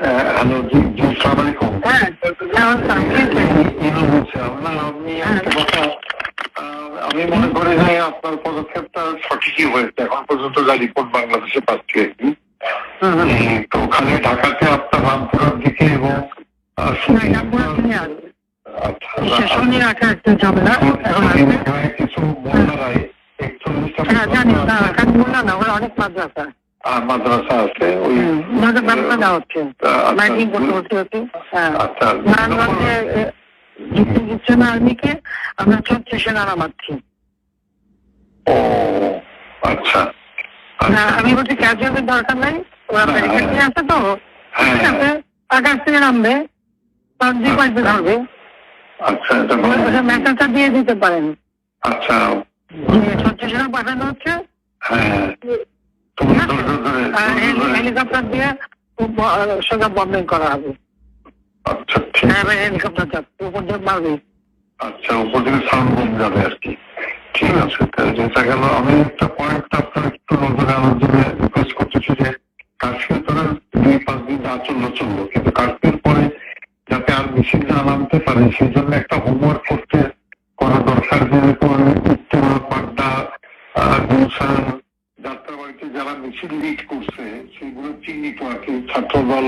কে? ইনু বলছিলাম না আমি মনে করি যে আপনার পদক্ষেপটা সঠিকই হয়েছে এখন পর্যন্ত যা রিপোর্ট বাংলাদেশে পাচ্ছি তো ওখানে ঢাকাতে আপনার রামপুরার দিকে এবং কিছু মোল্লারাই একচল্লিশটা এখানে না ওরা অনেক মাদ্রাসা আহ, মাদ্রাসা আছে ওই দেওয়া হচ্ছে। আচ্ছা, মাইকিং করতে হচ্ছে হচ্ছে। হ্যাঁ। আচ্ছা দিচ্ছে না আর্মিকে আমরা ছত্রিশে নাড়া মারছি। ও আচ্ছা আচ্ছা। আমি বলছি ক্যাজুয়ালের দরকার নাই ওরা হ্যাঁ, ব্যারিকেড নিয়ে আসে তো। হ্যাঁ, ঠিক আছে আকাশ থেকে নামবে তার পাইতে ধরবে আচ্ছা মেসেজটা দিয়ে দিতে পারেন। আচ্ছা। যে ছত্রিশে পাঠানো হচ্ছে। হ্যাঁ। আর ধৈর্য ধরে- হেলিকপ্টার দিয়ে সোজা বম্বিং করা হবে। আচ্ছা ঠিক হ্যাঁ হেলিকপ্টার যাচ্ছে উপর দিয়ে মারবে। আচ্ছা উপর থেকে সাউন্ড কম যাবে আর কি। ঠিক আছে যেটা গেল আমি একটা পয়েন্ট আপনার একটু নজরে আনার জন্য রিকোয়েস্ট করতেছি যে কাশ্মীর ধরেন দুই পাঁচ দিন যা চলল চলল। কিন্তু কাশ্মীর পরে যাতে আর মিছিল না নামতে পারে সেই জন্য একটা হোমওয়ার্ক করতে করা দরকার। যেরকম উত্তর পাড্ডা গুলশান যারা মিছিল লিড করছে সেগুলো চিহ্নিত আর কি ছাত্রদল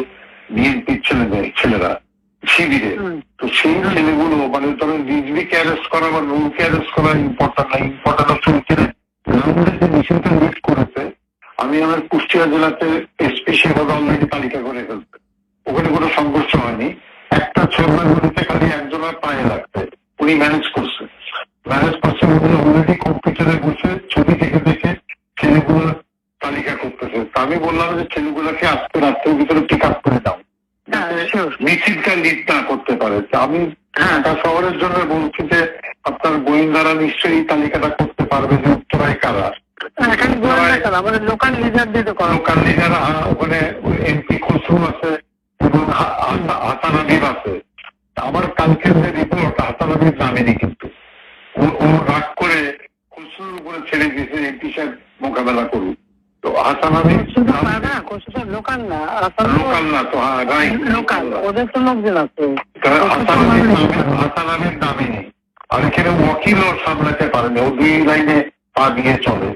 বিএনপির ছেলেদের ছেলেরা শিবিরে। তো সেই ছেলেগুলো মানে ধরেন রিজভিকে অ্যারেস্ট করা বা রুলকে অ্যারেস্ট করা ইম্পর্টেন্ট না ইম্পর্টেন্ট হচ্ছে ওই ছেলে গ্রাউন্ডে যে মিছিলটা লিড করেছে আমি আমার কুষ্টিয়া জেলাতে এসপি সেভাবে অলরেডি তালিকা করে ফেলছে। ওখানে কোনো সংঘর্ষ হয়নি। একটা ছেলের মধ্যে খালি একজনের পায়ে লাগছে। উনি ম্যানেজ করছে। ম্যানেজ করছে উনি অলরেডি কম্পিউটারে বসে ছবি দেখে দেখে ছেলেগুলোর তালিকা করতেছে তা আমি বললাম যে ছেলেগুলোকে আজকে রাত্রের ভিতরে পিক আপ করে দাও। হ্যাঁ, মিছিলটা লিড না করতে পারে। আমি হ্যাঁ। ঢাকা শহরের জন্য বলছি যে আপনার গোয়েন্দারা নিশ্চয়ই তালিকাটা করতে পারবে যে উত্তরায় কারা? আমাদের লোকাল লিডার দিয়ে তো লোকাল লিডার ওখানে এমপি আছে এবং হা- হাসান আবিব আছে। আমার কালকের যে রিপোর্ট হাসান আবিব নামেনি কিন্তু। ও- রাগ করে খসরুর উপরে ছেড়ে দিয়েছে এমপি সাহেব মোকাবেলা করুক। হাসান আবিব শুধু না কোথাও লোকাল না আসাম লোকাল না তো হ্যাঁ রাইট লোকাল ওদের তো লোকজন আছে। হাসান আলীর নামে- হাসান আলীর নামে। নেই আর এখানে ওয়াকিলও সামলাতে পারেনি ও দুই লাইনে পা দিয়ে চলে।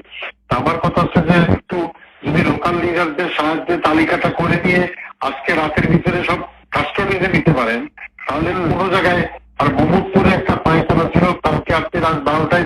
আমার কথা হচ্ছে যে একটু যদি লোকাল লিডারদের সাহায্যে তালিকাটা করে দিয়ে আজকে রাতের ভিতরে সব কাস্টডিতে নিতে পারেন তাহলে কোনো জায়গায় আর মোহাম্মদপুরে একটা পায়খানা ছিল কালকে আপনি রাত বারোটায়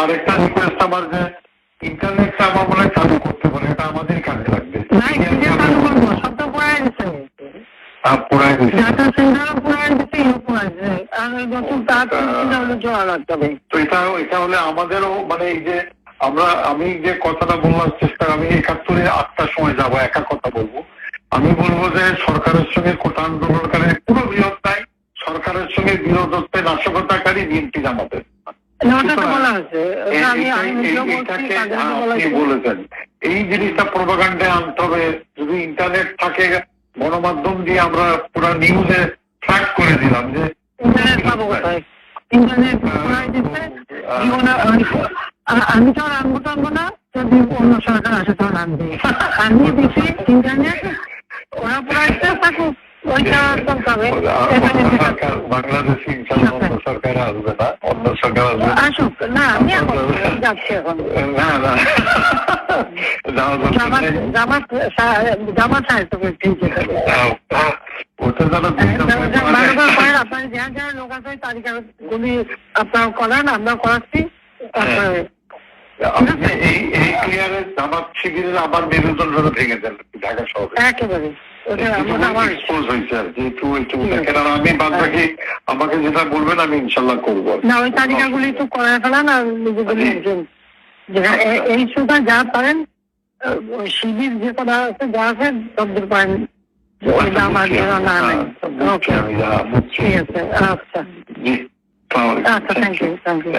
আরেকটা রিকোয়েস্ট আমার যে ইন্টারনেটটা আমার মনে চালু করতে পারে এটা আমাদের কাজে লাগবে। আমাদেরও মানে এই যে আমরা আমি যে কথাটা বলবার চেষ্টা আমি একাত্তরে আটটার সময় যাব একা কথা বলব। আমি বলব যে সরকারের সঙ্গে কোটা আন্দোলনকারী পুরো বিরোধ নাই সরকারের সঙ্গে বিরোধ হচ্ছে নাশকতাকারী বিএনপি জামাতের। এই- বলেছেন। জিনিসটা প্রোপাগান্ডে আনতে হবে। যদি ইন্টারনেট থাকে গণমাধ্যম দিয়ে আমরা পুরো নিউজে ট্র্যাক করে দিলাম যে আমি- তো আর আনব টানবো না। যদি অন্য সরকার আসে তখন আনবে আমি দিচ্ছি ইন্টারনেট। ওরা পড়াইতে থাকুক বাংলাদেশে অন্য সরকার আসবে না অন্য সরকার আসবে। আসুক। না আমি এখন যাচ্ছি এখন? না না। যাওয়া দরকার জামাত নেই। জামাত জামাত সাহিত্য করতে ওটা যারা আপনার যা যা লোক আছে তালিকা গুলি করান আমরা করাচ্ছি। তারপরে আপনি এই এই ক্লিয়ারে জামাত শিবিরের আবার মেরুদণ্ডটা ভেঙে দেন ঢাকা শহরে। একেবারে বাকি আমাকে যেটা বলবেন আমি ইনশাল্লাহ করব না ওই তালিকাগুলি একটু করে ফেলান আর এ- এই সুতা যা পারেন শিবির যে কটা আছে যা আছে সবদের পারেন। হ্যাঁ, আচ্ছা। আচ্ছা থ্যাংক ইউ থ্যাংক ইউ